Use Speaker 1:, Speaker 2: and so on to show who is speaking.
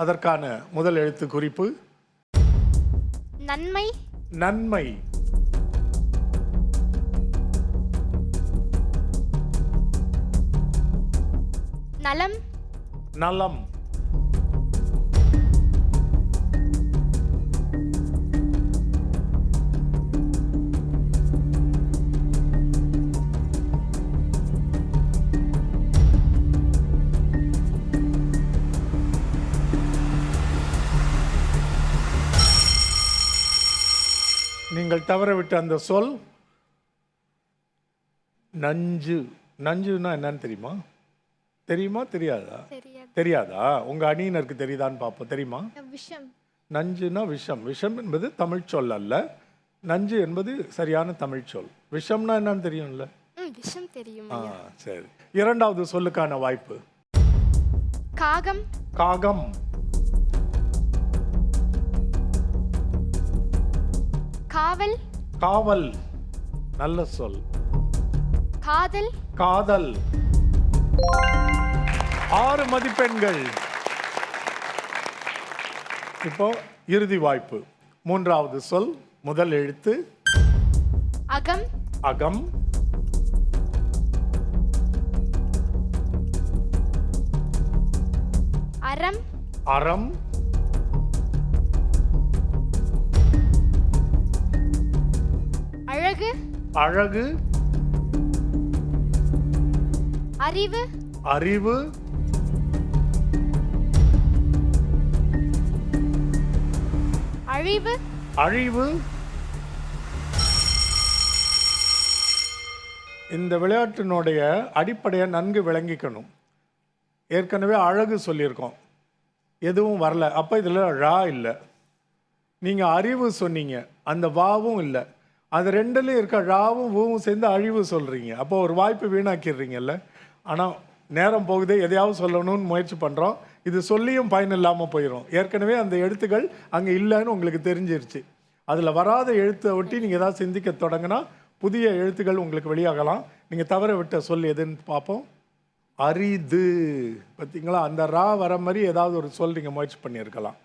Speaker 1: அதற்கான முதல் எழுத்து குறிப்பு
Speaker 2: நன்மை.
Speaker 1: நன்மை.
Speaker 2: நலம்.
Speaker 1: நலம். நீங்கள் தவறவிட்ட அந்த சொல் நஞ்சு. நஞ்சுன்னா என்னன்னு தெரியுமா? தெரியுமா? தெரியாதா?
Speaker 2: தெரியாது.
Speaker 1: உங்க அணியினருக்கு தெரியுதான்னு பார்ப்போம். தெரியுமா?
Speaker 2: விஷம்.
Speaker 1: நஞ்சுனா விஷம். விஷம் என்பது தமிழ் சொல் அல்ல. நஞ்சு என்பது சரியான தமிழ் சொல். விஷம்னா என்னன்னு தெரியும்ல?
Speaker 2: விஷம் தெரியும்
Speaker 1: ஆ சரி. இரண்டாவது சொல்லுக்கான வாய்ப்பு.
Speaker 2: காகம்.
Speaker 1: காகம்.
Speaker 2: காவல்.
Speaker 1: காவல் நல்ல சொல்.
Speaker 2: காதல்.
Speaker 1: காதல். ஆறு மதிப்பெண்கள். இப்போ இறுதி வாய்ப்பு. மூன்றாவது சொல் முதல் எழுத்து.
Speaker 2: அகம்.
Speaker 1: அகம்.
Speaker 2: அறம்.
Speaker 1: அறம். அழகு
Speaker 2: அறிவு
Speaker 1: அறிவு
Speaker 2: அழிவு
Speaker 1: அழிவு. இந்த விளையாட்டினுடைய அடிப்படையை நன்கு விளங்கிக்கணும். ஏற்கனவே அழகு சொல்லியிருக்கோம். எதுவும் வரல. அப்போ இதில் ழா இல்லை. நீங்கள் அறிவு சொன்னீங்க. அந்த வாவும் இல்லை. அது ரெண்டுலையும் இருக்க? ழாவும் ஊவும் சேர்ந்து அழிவு சொல்கிறீங்க அப்போ ஒரு வாய்ப்பு வீணாக்கிடுறீங்கல்ல? ஆனால் நேரம் போகுது எதையாவது சொல்லணும்னு முயற்சி பண்ணுறோம் இது சொல்லியும் பயன் இல்லாமல் போயிடும் ஏற்கனவே அந்த எழுத்துக்கள் அங்கே இல்லைன்னு உங்களுக்கு தெரிஞ்சிருச்சு. அதில் வராத எழுத்தை ஒட்டி நீங்கள் ஏதாவது சிந்திக்க தொடங்கினா புதிய எழுத்துக்கள் உங்களுக்கு வெளியாகலாம். நீங்கள் தவற விட்ட சொல் எதுன்னு பார்ப்போம். அரிது. பார்த்தீங்களா அந்த ரா வர மாதிரி ஏதாவது ஒரு சொல் நீங்கள் முயற்சி பண்ணியிருக்கலாம்.